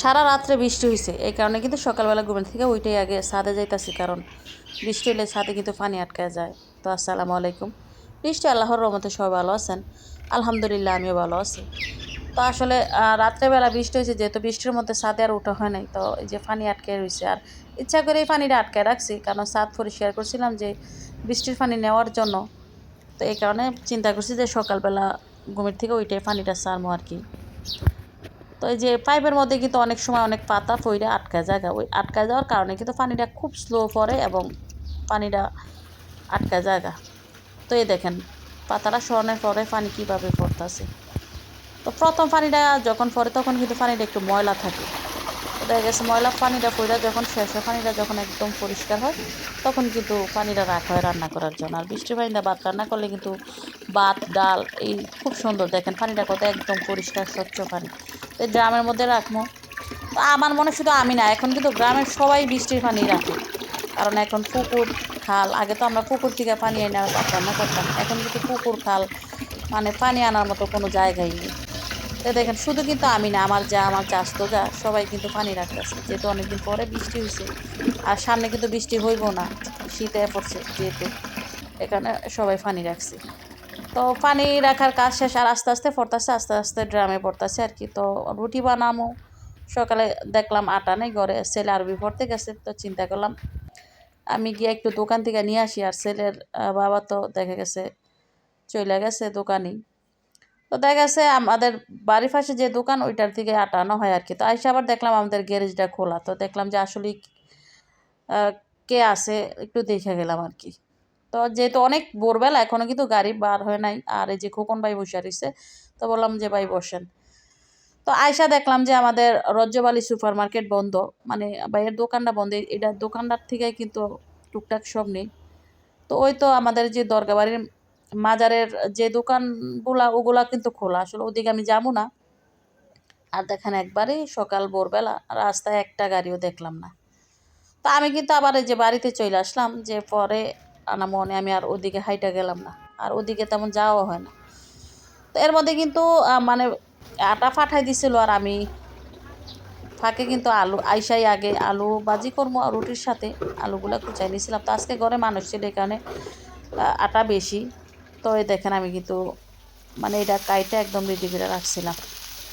সারা রাত্রে বৃষ্টি হয়েছে এই কারণে কিন্তু সকালবেলা ঘুমের থেকে ওইটাই আগে ছাদে যাইতাছি, কারণ বৃষ্টি হলে ছাদে কিন্তু পানি আটকায় যায়। তো আসসালামু আলাইকুম। বৃষ্টি, আল্লাহর রহমতে সবাই ভালো আছেন। আলহামদুলিল্লাহ, আমিও ভালো আছি। তো আসলে রাত্রেবেলা বৃষ্টি হয়েছে যেহেতু বৃষ্টির মধ্যে ছাদে আর ওঠা হয় নাই, তো এই যে পানি আটকে রয়েছে আর ইচ্ছা করে এই পানিটা আটকে রাখছি, কারণ ছাদ পরিষ্কার করছিলাম যে বৃষ্টির পানি নেওয়ার জন্য। তো এই কারণে চিন্তা করছি যে সকালবেলা ঘুমের থেকে ওইটাই পানিটা সারমো আর কি। তো এই যে পাইপের মধ্যে কিন্তু অনেক সময় অনেক পাতা পইরে আটকা জায়গা। ওই আটকা যাওয়ার কারণে কিন্তু পানিটা খুব স্লো পড়ে এবং পানিটা আটকা জায়গা। তো এই দেখেন, পাতাটা সরানোর পরে পানি কীভাবে পড়তেছে। তো প্রথম পানিটা যখন পড়ে তখন কিন্তু পানিটা একটু ময়লা থাকে। দেখা গেছে ময়লা পানিটা পড়ে যখন শেষ হয়, পানিটা যখন একদম পরিষ্কার হয়, তখন কিন্তু পানিটা রাখা হয় রান্না করার জন্য। আর বৃষ্টির পানিটা ভাত রান্না করলে কিন্তু ভাত, ডাল, এই খুব সুন্দর দেখেন পানিটা কত একদম পরিষ্কার, স্বচ্ছ পানি। এই ড্রামের মধ্যে রাখব। আমার মনে শুধু আমি না, এখন কিন্তু গ্রামের সবাই বৃষ্টির পানি রাখে। কারণ এখন পুকুর, খাল, আগে তো আমরা পুকুর থেকে পানি এনে ভাত রান্না করতাম, এখন কিন্তু পুকুর, খাল মানে পানি আনার মতো কোনো জায়গাই নেই। তো দেখেন, শুধু কিন্তু আমি না, আমার যা, আমার চাষ তো যা, সবাই কিন্তু পানি রাখতেছে যেহেতু অনেকদিন পরে বৃষ্টি হয়েছে আর সামনে কিন্তু বৃষ্টি হইব না, শীতে পড়ছে যেহেতু, এখানে সবাই পানি রাখছে। তো পানি রাখার কাজ শেষ, আর আস্তে আস্তে পড়তেছে, আস্তে আস্তে ড্রামে পড়তেছে আর কি। তো রুটি বানামো। সকালে দেখলাম আটা নেই ঘরে, ছেলে আরবি পড়তে গেছে, তো চিন্তা করলাম আমি গিয়ে একটু দোকান থেকে নিয়ে আসি, আর ছেলের বাবা তো দেখা গেছে চলে গেছে দোকানেই। তো দেখা গেছে আমাদের বাড়ির পাশে যে দোকান, ওইটার থেকে আটা আনা হয় আর কি। তো আইসা আবার দেখলাম আমাদের গ্যারেজটা খোলা, তো দেখলাম যে আসলে কে আছে, একটু দেখে গেলাম আর কি। তো যেহেতু অনেক ভোরবেলা এখনও কিন্তু গাড়ি বার হয় নাই। আর এই যে খোকন ভাই বসে রয়েছে, তো বললাম যে, ভাই, বসেন। তো আয়সা দেখলাম যে, আমাদের রজ্জবালি সুপার মার্কেট বন্ধ। মানে ভাইয়ের দোকানটা বন্ধ। এটা দোকানটার থেকে কিন্তু টুকটাক সব নেই। তো ওই তো আমাদের যে দরগাবাড়ির মাজারের যে দোকানগুলা, ওগুলা কিন্তু খোলা। আসলে ওদিকে আমি যাব না। আর দেখেন একবারে সকাল ভোরবেলা, রাস্তায় একটা গাড়িও দেখলাম না। তো আমি কিন্তু আবার এই যে বাড়িতে চলে আসলাম, যে পরে আনা মনে আমি আর ওদিকে হাইটা গেলাম না। আর ওদিকে তেমন যাওয়া হয় না। তো এর মধ্যে কিন্তু মানে আটা ফাটাই দিছিল আর আমি ফাঁকে কিন্তু আলু আইসাই আগে আলু বাজি করব আর রুটির সাথে আলুগুলো কুচাই নিয়েছিলাম তো আজকে ঘরে মানুষ ছিল এখানে আহ, আটা বেশি। তো এই দেখেন আমি কিন্তু মানে এটা কাইটা একদম রেডি করে রাখছিলাম।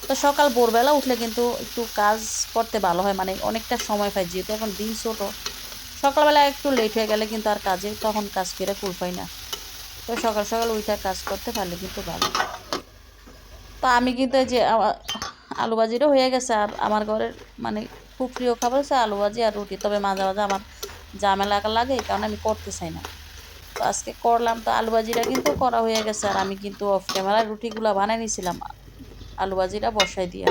তো সকাল ভোরবেলা উঠলে কিন্তু একটু কাজ করতে ভালো হয় মানে অনেকটা সময় পাই যেহেতু এখন দিন ছোট। সকালবেলা একটু লেট হয়ে গেলে কিন্তু আর কাজে, তখন কাজ করে কুল পাই না। তো সকাল সকাল উঠে কাজ করতে পারলে কিন্তু ভালো। তো আমি কিন্তু যে আলু ভাজিটা হয়ে গেছে, আর আমার ঘরের মানে খুব প্রিয় খাবার হচ্ছে আলু ভাজি আর রুটি। তবে মাঝে মাঝে আমার ঝামেলা লাগে, এই কারণে আমি করতে চাই না। তো আজকে করলাম, তো আলু ভাজিটা কিন্তু করা হয়ে গেছে, আর আমি কিন্তু অফ ক্যামেরায় রুটিগুলো বানিয়ে নিয়েছিলাম আলু ভাজিটা বসাই দিয়ে।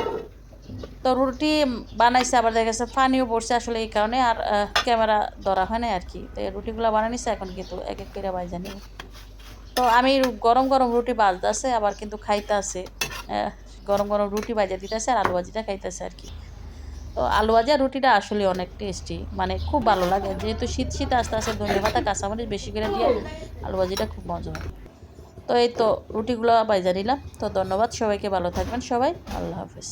তো রুটি বানাইছে আবার দেখা গেছে পানিও পড়ছে আসলে এই কারণে, আর ক্যামেরা ধরা হয় না আর কি তো রুটিগুলো বানিয়ে নিছে এখন কিন্তু এক এক করে বাইজা নিব তো আমি গরম গরম রুটি বাজতেছে, আবার কিন্তু খাইতেছে। গরম গরম রুটি বাজা দিতেছে আর আলু ভাজিটা খাইতেছে আর কি তো আলু ভাজা রুটিটা আসলে অনেক টেস্টি মানে খুব ভালো লাগে। যেহেতু শীত শীত আস্তে আস্তে ধনে পাতা, কাঁচামরিচ বেশি করে দিয়ে আলু ভাজিটা খুব মজা হয়। তো এই তো রুটিগুলো বাইজা নিলাম। তো ধন্যবাদ, সবাইকে ভালো থাকবেন সবাই। আল্লাহ হাফিজ।